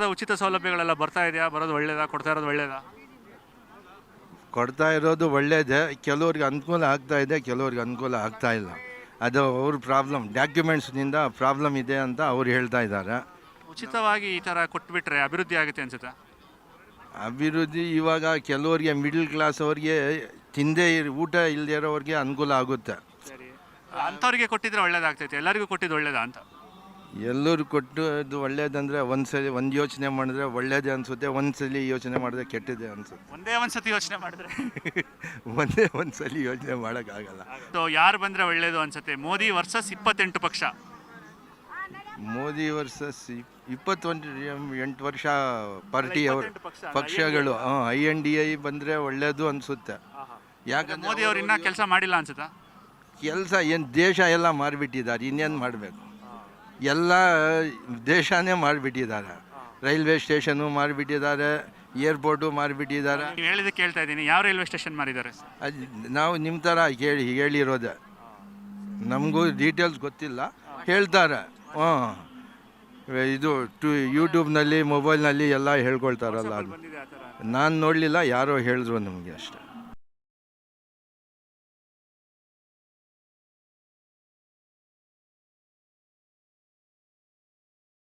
ಸರ್ಕಾರದ ಉಚಿತ ಸೌಲಭ್ಯಗಳೆಲ್ಲ ಬರ್ತಾ ಇದೆಯಾ? ಬರೋದು ಒಳ್ಳೇದಾ? ಕೊಡ್ತಾ ಇರೋದು ಒಳ್ಳೇದಾ? ಕೊಡ್ತಾ ಇರೋದು ಒಳ್ಳೇದೇ. ಕೆಲವ್ರಿಗೆ ಅನುಕೂಲ ಆಗ್ತಾ ಇದೆ ಕೆಲವ್ರಿಗೆ ಅನುಕೂಲ ಆಗ್ತಾ ಇಲ್ಲ. ಅದು ಅವ್ರ ಪ್ರಾಬ್ಲಮ್ ಡಾಕ್ಯುಮೆಂಟ್ಸ್ನಿಂದ ಪ್ರಾಬ್ಲಮ್ ಇದೆ ಅಂತ ಅವ್ರು ಹೇಳ್ತಾ ಇದ್ದಾರೆ. ಉಚಿತವಾಗಿ ಈ ಥರ ಕೊಟ್ಬಿಟ್ರೆ ಅಭಿವೃದ್ಧಿ ಆಗುತ್ತೆ ಅನ್ಸುತ್ತಾ? ಅಭಿವೃದ್ಧಿ ಇವಾಗ ಕೆಲವರಿಗೆ ಮಿಡ್ಲ್ ಕ್ಲಾಸ್ ಅವ್ರಿಗೆ ತಿಂದೇ ಇರ್- ಊಟ ಇಲ್ಲದೆ ಇರೋರಿಗೆ ಅನುಕೂಲ ಆಗುತ್ತೆ. ಅಂಥವ್ರಿಗೆ ಕೊಟ್ಟಿದ್ರೆ ಒಳ್ಳೇದಾಗ್ತೈತೆ. ಎಲ್ಲರಿಗೂ ಕೊಟ್ಟಿದ್ದು ಒಳ್ಳೇದಾ ಅಂತ? ಎಲ್ಲರೂ ಕೊಟ್ಟು ಇದು ಒಳ್ಳೇದಂದರೆ ಒಂದ್ಸಲಿ ಒಂದು ಯೋಚನೆ ಮಾಡಿದ್ರೆ ಒಳ್ಳೇದೇ ಅನ್ಸುತ್ತೆ ಒಂದ್ಸಲಿ ಯೋಚನೆ ಮಾಡಿದ್ರೆ ಕೆಟ್ಟದೇ ಅನ್ಸುತ್ತೆ. ಒಂದೇ ಒಂದ್ಸತಿ ಯೋಚನೆ ಮಾಡಿದ್ರೆ? ಒಂದೇ ಒಂದ್ಸಲಿ ಯೋಚನೆ ಮಾಡೋಕ್ಕಾಗಲ್ಲ. ಸೊ ಯಾರು ಬಂದರೆ ಒಳ್ಳೇದು ಅನ್ಸುತ್ತೆ? ಮೋದಿ ವರ್ಸಸ್ ಇಪ್ಪತ್ತೆಂಟು ಪಕ್ಷ. ಮೋದಿ ವರ್ಸಸ್ ಇಪ್ಪತ್ತೊಂದು ಎಂಟು ವರ್ಷ ಪಾರ್ಟಿ ಅವರು. ಇಪ್ಪತ್ತೆಂಟು ಪಕ್ಷಗಳು ಐ ಎನ್ ಡಿ ಐ ಬಂದರೆ ಒಳ್ಳೇದು ಅನಿಸುತ್ತೆ. ಯಾಕಂದ್ರೆ ಮೋದಿ ಅವ್ರು ಇನ್ನೂ ಕೆಲಸ ಮಾಡಿಲ್ಲ ಅನ್ಸುತ್ತಾ? ಕೆಲಸ ಏನು ದೇಶ ಎಲ್ಲ ಮಾರಿಬಿಟ್ಟಿದ್ದಾರೆ ಇನ್ನೇನು ಮಾಡಬೇಕು? ಎಲ್ಲ ದೇಶನೇ ಮಾಡಿಬಿಟ್ಟಿದ್ದಾರೆ. ರೈಲ್ವೆ ಸ್ಟೇಷನು ಮಾಡಿಬಿಟ್ಟಿದ್ದಾರೆ ಏರ್ಪೋರ್ಟು ಮಾಡಿಬಿಟ್ಟಿದ್ದಾರೆ. ನೀವು ಹೇಳಿದ ಕೇಳ್ತಾ ಇದ್ದೀನಿ. ಯಾವ ರೈಲ್ವೆ ಸ್ಟೇಷನ್ ಮಾಡಿದ್ದಾರೆ ಅದು ನಾವು ನಿಮ್ಮ ಥರ ಕೇಳಿ ಹೇಳಿರೋದೆ. ನಮಗೂ ಡೀಟೇಲ್ಸ್ ಗೊತ್ತಿಲ್ಲ. ಹೇಳ್ತಾರೆ. ಹಾಂ ಇದು ಟು ಯೂಟ್ಯೂಬ್ನಲ್ಲಿ ಮೊಬೈಲ್ನಲ್ಲಿ ಎಲ್ಲ ಹೇಳ್ಕೊಳ್ತಾರಲ್ಲ ನಾನು ನೋಡಲಿಲ್ಲ ಯಾರೋ ಹೇಳಿದ್ರು ನಮಗೆ ಅಷ್ಟೆ.